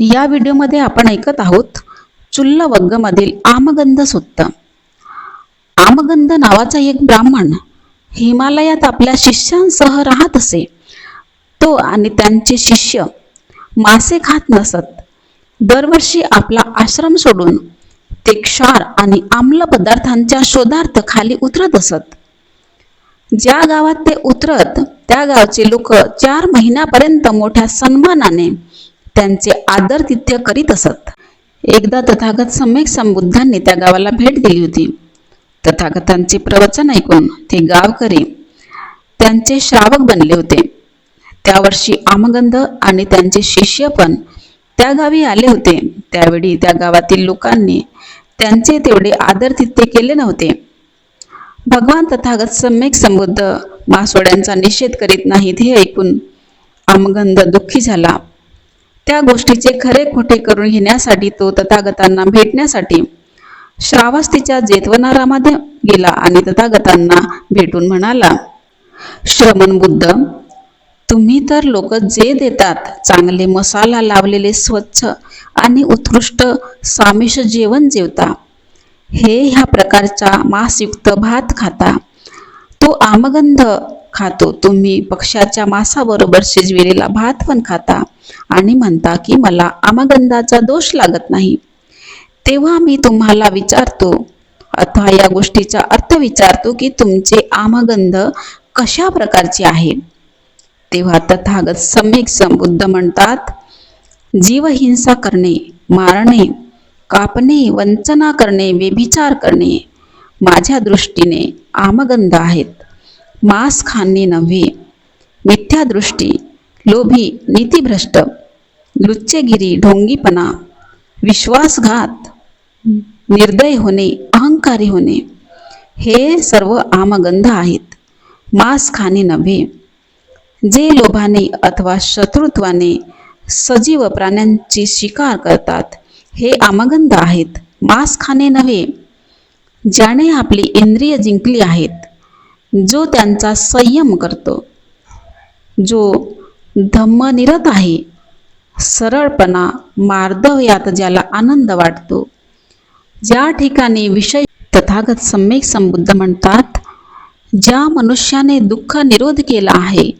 या व्हिडिओमध्ये आपण ऐकत आहोत चुल्लवग्गमधील आमगंध सुत्त. आमगंध नावाचा एक ब्राह्मण हिमालयात आपल्या शिष्यांसह राहत असे. तो आणि त्यांचे शिष्य मासे खात नसत. दरवर्षी आपला आश्रम सोडून ते क्षार आणि आम्ल पदार्थांच्या शोधार्थ खाली उतरत असत. ज्या गावात ते उतरत त्या गावचे लोक चार महिन्यापर्यंत मोठ्या सन्मानाने त्यांचे आदरतिथ्य करीत असत. एकदा तथागत सम्यक संबुद्धांनी त्या गावाला भेट दिली होती. तथागतांचे प्रवचन ऐकून ते गावकरी त्यांचे श्रावक बनले होते. त्या वर्षी आमगंध आणि त्यांचे शिष्य पण त्या गावी आले होते. त्यावेळी त्या गावातील लोकांनी त्यांचे तेवढे आदरतिथ्य केले नव्हते. भगवान तथागत सम्यक संबुद्ध मासोड्यांचा निषेध करीत नाहीत हे ऐकून आमगंध दुःखी झाला. त्या गोष्टीचे खरे खोटे करून घेण्यासाठी तो तथागतांना भेटण्यासाठी श्रावस्तीच्या जेतवनारामध्ये गेला आणि तथागतांना भेटून म्हणाला श्रमण बुद्ध तुम्ही तर लोक जे देतात चांगले मसाला लावलेले स्वच्छ आणि उत्कृष्ट सामिष जेवण जेवता हे ह्या प्रकारचा मांसयुक्त भात खाता. तो आमगंध खातो. तुम्ही पक्षाच्या मांसाबरोबर शिजविलेला भात पण खाता आणि म्हणता की मला आमगंधाचा दोष लागत नाही. तेव्हा मी तुम्हाला विचारतो अथवा या गोष्टीचा अर्थ विचारतो की तुमचे आमगंध कशा प्रकारचे आहे? तेव्हा तथागत सम्यक संबुद्ध म्हणतात जीवहिंसा करणे मारणे कापणे वंचना करणे व्यभिचार करणे माझ्या दृष्टीने आमगंध आहेत. मांस खाणे नव्हे. मिथ्यादृष्टी लोभी नीतिभ्रष्ट लुच्चेगिरी ढोंगीपणा विश्वासघात निर्दय होणे अहंकारी होणे हे सर्व आमगंध आहेत. मांस खाणे नव्हे. जे लोभाने अथवा शत्रुत्वाने सजीव प्राण्यांची शिकार करतात हे आमगंध आहेत. मांस खाणे नव्हे. ज्याने आपली इंद्रिय जिंकली आहेत जो त्यांचा संयम करतो जो धम्मनिरत आहे सरळपणा मार्दव यात ज्याला आनंद वाटतो ज्या ठिकाणी विषय तथागत सम्यक संबुद्ध म्हणतात ज्या मनुष्याने दुःख निरोध केला आहे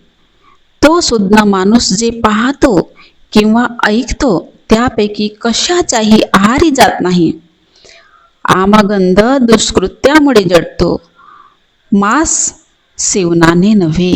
तो सुद्धा माणूस जे पाहतो किंवा ऐकतो त्यापैकी कशाच्याही आहारी जात नाही. आमगंध दुष्कृत्यामुळे जडतो. मांस सेवनाने नव्हे